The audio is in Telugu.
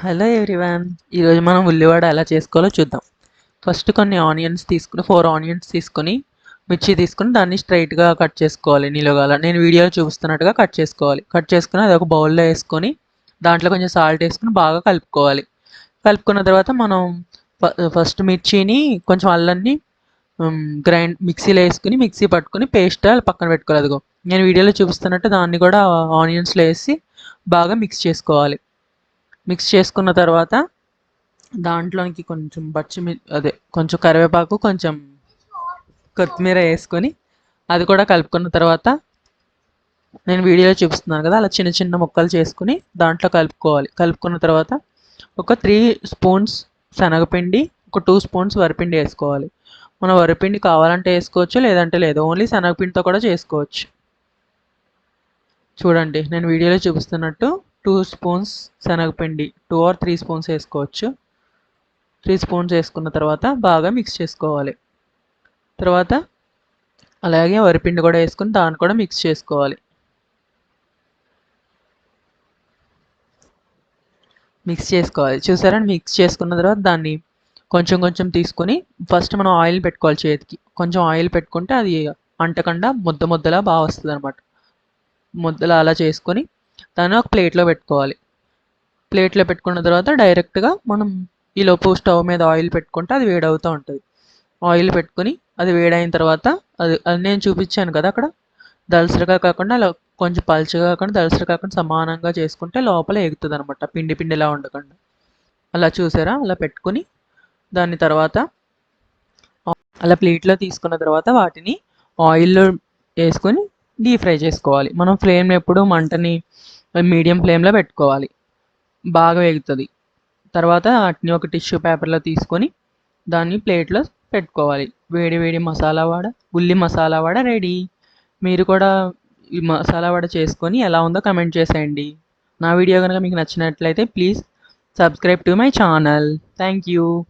హలో ఎవ్రీవన్ ఈరోజు మనం ఉల్లివడ ఎలా చేసుకోవాలో చూద్దాం. ఫస్ట్ కొన్ని ఆనియన్స్ తీసుకుని ఫోర్ ఆనియన్స్ తీసుకొని మిర్చి తీసుకుని దాన్ని స్ట్రైట్గా కట్ చేసుకోవాలి. నిలువగాల నేను వీడియోలో చూపిస్తున్నట్టుగా కట్ చేసుకోవాలి. కట్ చేసుకుని అది ఒక బౌల్లో వేసుకొని దాంట్లో కొంచెం సాల్ట్ వేసుకుని బాగా కలుపుకోవాలి. కలుపుకున్న తర్వాత మనం ఫస్ట్ మిర్చిని కొంచెం అల్లాన్ని గ్రైండ్ మిక్సీలో వేసుకుని మిక్సీ పట్టుకుని పేస్ట్ పక్కన పెట్టుకోవాలి. అదిగో నేను వీడియోలో చూపిస్తున్నట్టు దాన్ని కూడా ఆనియన్స్లో వేసి బాగా మిక్స్ చేసుకోవాలి. మిక్స్ చేసుకున్న తర్వాత దాంట్లోనికి కొంచెం పచ్చిమి అదే కొంచెం కరివేపాకు కొంచెం కొత్తిమీర వేసుకొని అది కూడా కలుపుకున్న తర్వాత నేను వీడియోలో చూపిస్తున్నాను కదా అలా చిన్న చిన్న ముక్కలు చేసుకుని దాంట్లో కలుపుకోవాలి. కలుపుకున్న తర్వాత ఒక త్రీ స్పూన్స్ శనగపిండి ఒక టూ స్పూన్స్ వరిపిండి వేసుకోవాలి. మన వరిపిండి కావాలంటే వేసుకోవచ్చు లేదంటే లేదు. ఓన్లీ శనగపిండితో కూడా చేసుకోవచ్చు. చూడండి నేను వీడియోలో చూపిస్తున్నట్టు టూ స్పూన్స్ శనగపిండి టూ ఆర్ త్రీ స్పూన్స్ వేసుకోవచ్చు. త్రీ స్పూన్స్ వేసుకున్న తర్వాత బాగా మిక్స్ చేసుకోవాలి. తర్వాత అలాగే వరిపిండి కూడా వేసుకుని దాన్ని కూడా మిక్స్ చేసుకోవాలి. మిక్స్ చేసుకోవాలి. చూసారని మిక్స్ చేసుకున్న తర్వాత దాన్ని కొంచెం కొంచెం తీసుకొని ఫస్ట్ మనం ఆయిల్ పెట్టుకోవాలి చేతికి. కొంచెం ఆయిల్ పెట్టుకుంటే అది అంటకుండా ముద్ద ముద్దలా బాగా వస్తుంది అనమాట ముద్దలా అలా చేసుకొని దాన్ని ఒక ప్లేట్లో పెట్టుకోవాలి. ప్లేట్లో పెట్టుకున్న తర్వాత డైరెక్ట్గా మనం ఈలోపు స్టవ్ మీద ఆయిల్ పెట్టుకుంటే అది వేడవుతూ ఉంటుంది. ఆయిల్ పెట్టుకొని అది వేడైన తర్వాత అది అది నేను చూపించాను కదా అక్కడ. దలసరిగా కాకుండా అలా కొంచెం పలుచగా కాకుండా దలసరి కాకుండా సమానంగా చేసుకుంటే లోపల ఎగుతుంది అనమాట పిండి పిండిలా ఉండకుండా. అలా చూసారా? అలా పెట్టుకుని దాని తర్వాత అలా ప్లేట్లో తీసుకున్న తర్వాత వాటిని ఆయిల్లో వేసుకొని డీప్ ఫ్రై చేసుకోవాలి. మనం ఫ్లేమ్ ఎప్పుడు మంటని మీడియం ఫ్లేమ్లో పెట్టుకోవాలి. బాగా వేగుతుంది. తర్వాత వాటిని ఒక టిష్యూ పేపర్లో తీసుకొని దాన్ని ప్లేట్లో పెట్టుకోవాలి. వేడి వేడి మసాలా వడ ఉల్లి మసాలా వడ రెడీ. మీరు కూడా ఈ మసాలా వడ చేసుకొని ఎలా ఉందో కమెంట్ చేసేయండి. నా వీడియో కనుక మీకు నచ్చినట్లయితే please subscribe to my channel. Thank you.